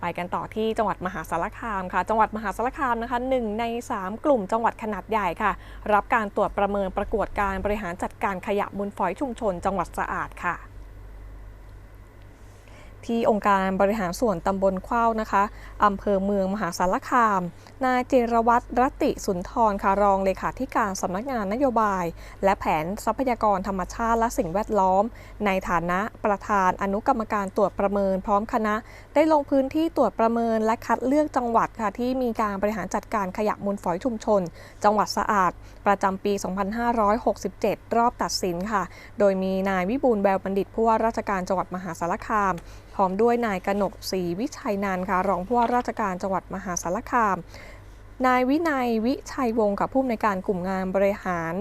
ไปกันต่อที่จังหวัดมหาสารคามค่ะ จังหวัดมหาสารคามนะคะหนึ่งใน 3 กลุ่มจังหวัดขนาดใหญ่ค่ะ รับการตรวจประเมินประกวดการบริหารจัดการขยะมูลฝอยชุมชน จังหวัดสะอาดค่ะ ที่องค์การบริหารส่วนตำบลข้าวนะคะอำเภอเมืองมหาสารคาม นายเจรวัตรรัติสุนทรค่ะรองเลขาธิการสำนักงานนโยบาย และแผนทรัพยากรธรรมชาติและสิ่งแวดล้อม ในฐานะประธานอนุกรรมการตรวจประเมินพร้อมคณะ ได้ลงพื้นที่ตรวจประเมินและคัดเลือกจังหวัดค่ะที่มีการบริหารจัดการขยะมูลฝอยชุมชน จังหวัดสะอาด ประจำปี 2567 รอบตัดสินค่ะ โดยมีนายวิบูลย์แววบัณฑิตผู้ว่าราชการจังหวัดมหาสารคามพร้อมด้วยนายกนกศรีวิชัยนันค่ะรองผู้ว่าราชการจังหวัดมหาสารคาม นายวินัยวิชัยวงศ์ค่ะผู้อำนวยการกลุ่มงานบริหาร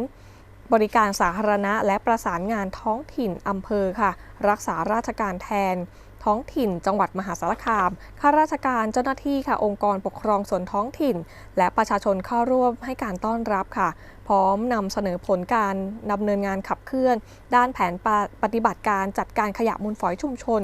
บริการสาธารณะและประสานงานท้องถิ่นอำเภอค่ะ รักษาราชการแทน ท้องถิ่น จังหวัดมหาสารคามข้าราชการเจ้าหน้าที่ค่ะองค์กรปกครองส่วนท้องถิ่น และประชาชนเข้าร่วมให้การต้อนรับค่ะ พร้อมนำเสนอผลการดำเนินงานขับเคลื่อน ด้านแผนปปฏิบัติการจัดการขยะมูลฝอยชุมชน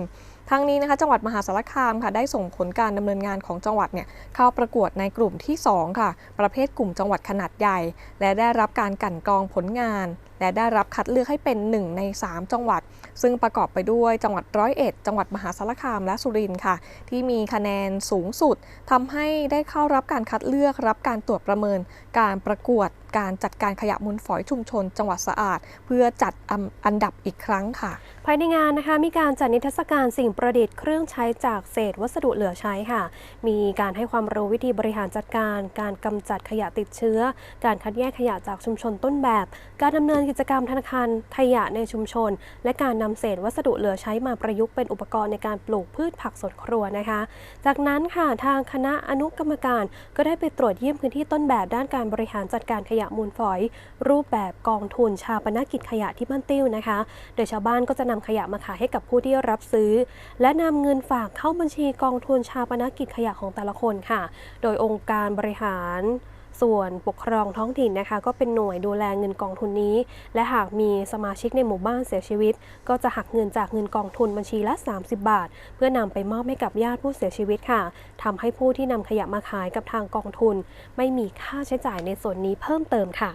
ทั้งนี้นะคะจังหวัดมหาสารคามค่ะได้ส่งผลการดำเนินงานของจังหวัดเนี่ยเข้าประกวดในกลุ่มที่ 2 ค่ะ ประเภทกลุ่มจังหวัดขนาดใหญ่ และได้รับการกั่นกรองผลงาน และได้รับคัดเลือกให้เป็น 1 ใน 3 จังหวัด ซึ่งประกอบไปด้วยจังหวัดร้อยเอ็ดจังหวัดมหาสารคามและสุรินทร์ค่ะ ที่มีคะแนนสูงสุดทำให้ได้เข้ารับการคัดเลือกรับการตรวจประเมิน การประกวดการจัดการขยะมูลฝอยชุมชน จังหวัดสะอาด เพื่อจัดอันอันดับอีกครั้งค่ะ ภายในงานนะคะมีการจัดนิทรรศการสิ่งประดิษฐ์เครื่องใช้จากเศษวัสดุเหลือใช้ค่ะ มีการให้ความรู้วิธีบริหารจัดการ การกำจัดขยะติดเชื้อ การคัดแยกขยะจากชุมชนต้นแบบ การดำเนินกิจกรรมธนาคารขยะในชุมชน และการนำเศษวัสดุเหลือใช้มาประยุกต์เป็นอุปกรณ์ในการปลูกพืชผักสวนครัวนะคะ จากนั้นค่ะทางคณะอนุกรรมการ ก็ได้ไปตรวจเยี่ยมพื้นที่ต้นแบบด้านการบริหารจัดการขยะมูลฝอย รูปแบบกองทุนชาปนกิจขยะที่บ้านติ้วนะคะ โดยชาวบ้านก็จะนำขยะมาขายให้กับผู้ที่รับซื้อ และนำเงินฝากเข้าบัญชีกองทุนชาปนกิจขยะของแต่ละคนค่ะ โดยองค์การบริหาร ส่วนปกครองท้องถิ่นนะคะ ก็เป็นหน่วยดูแลเงินกองทุนนี้ และหากมีสมาชิกในหมู่บ้านเสียชีวิต ก็จะหักเงินจากเงินกองทุนบัญชีละ 30 บาท เพื่อนำไปมอบให้กับญาติผู้เสียชีวิตค่ะทำให้ผู้ที่นำขยะมาขายกับทางกองทุน ไม่มีค่าใช้จ่ายในส่วนนี้เพิ่มเติมค่ะ